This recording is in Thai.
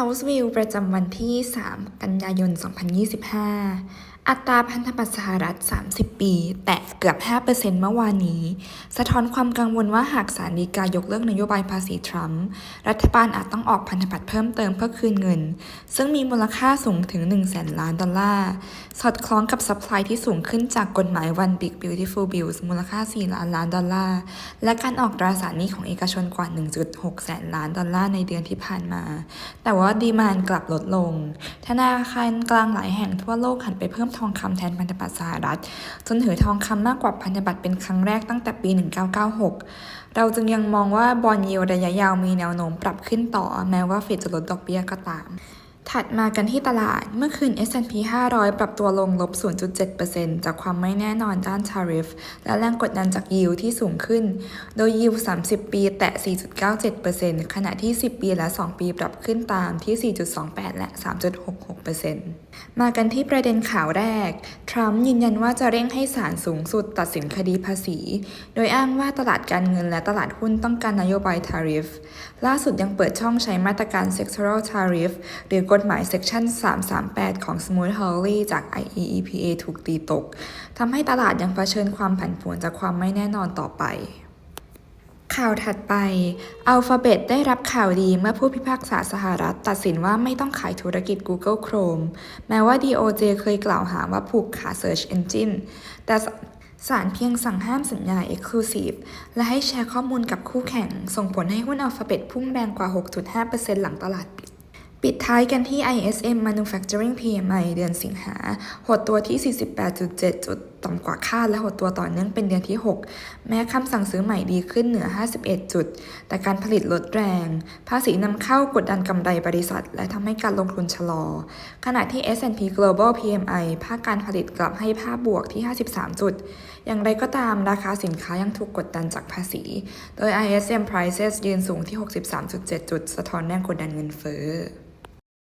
House View ประจำวันที่ 3 กันยายน 2025 อัตราพันธบัตรสหรัฐ 30 ปี แตะเกือบ 5%เมื่อวานนี้ สะท้อนความกังวลว่าหากศาลฎีกายกเลิกนโยบายภาษีทรัมป์ รัฐบาลอาจต้องออกพันธบัตรเพิ่มเติมเพื่อคืนเงิน ซึ่งมีมูลค่าสูงถึง 1 0 0 0 0แสนล้านดอลลาร์ สอดคล้องกับซัพพลายที่สูงขึ้นจากกฎหมาย One Big Beautiful Bills มูลค่า 4 ล้านล้านดอลลาร์ และการออกตราสารหนี้ของเอกชนกว่า 1.6 แสนล้านดอลลาร์ในเดือนที่ผ่านมา แต่ว่าดีมานกลับลดลง ธนาคารกลางหลายแห่งทั่วโลกหันไปเพิ่มทองคำแทนพันธบัตรสหรัฐ จนถือทองคำมากกว่าพันธบัตรเป็นครั้งแรกตั้งแต่ปี 1996 เราจึงยังมองว่าบอลยิวระยะยาวมีแนวโน้มปรับขึ้นต่อแม้ว่าเฟดจะลดดอกเบี้ยก็ตาม ถัดมากันที่ตลาด เมื่อคืน S&P 500 ปรับตัวลงลบ 0.7%จากความไม่แน่นอนด้าน tariff และแรงกดดันจากยิวที่สูงขึ้น โดยยิว 30 ปีแตะ 4.97%ขณะที่ 10 ปีและ 2 ปีปรับขึ้นตามที่ 4.28 และ 3.66%มากันที่ประเด็นข่าวแรก ทรัมป์ยืนยันว่าจะเร่งให้ศาลสูงสุดตัดสินคดีภาษี โดยอ้างว่าตลาดการเงินและตลาดหุ้นต้องการนโยบาย tariff ล่าสุดยังเปิดช่องใช้มาตรการ sectoral tariff หรือกฎหมาย section 338 ของ Smoot Hawley จาก IEEPA ถูกตีตก ทำให้ตลาดยังเผชิญความผันผวนจากความไม่แน่นอนต่อไป ข่าวถัดไป Alphabet ได้รับข่าวดีเมื่อผู้พิพากษาสหรัฐ ตัดสินว่าไม่ต้องขายธุรกิจ Google Chrome แม้ว่า DOJ เคยกล่าวหาว่าผูกขา Search Engine แต่ศาลเพียงสั่งห้ามสัญญา Exclusive และให้แชร์ข้อมูลกับคู่แข่ง ส่งผลให้หุ้น Alphabet พุ่งแรงกว่า 6.5%หลังตลาดปิด ปิดท้ายกันที่ ISM Manufacturing PMI เดือนสิงหา หดตัวที่ 48.7 จุดต่ำกว่าคาดและหดตัวต่อเนื่องเป็นเดือนที่ 6 แม้คำสั่งซื้อใหม่ดีขึ้นเหนือ 51 จุด แต่การผลิตลดแรง ภาษีนำเข้ากดดันกำไรบริษัท และทำให้การลงทุนชะลอ ขณะที่ S&P Global PMI ภาคการผลิตกลับให้ภาพบวกที่ 53 จุด อย่างไรก็ตามราคาสินค้ายังถูกกดดันจากภาษี โดย ISM Prices ยืนสูงที่ 63.7 จุด สะท้อนแรงกดดันเงินเฟ้อ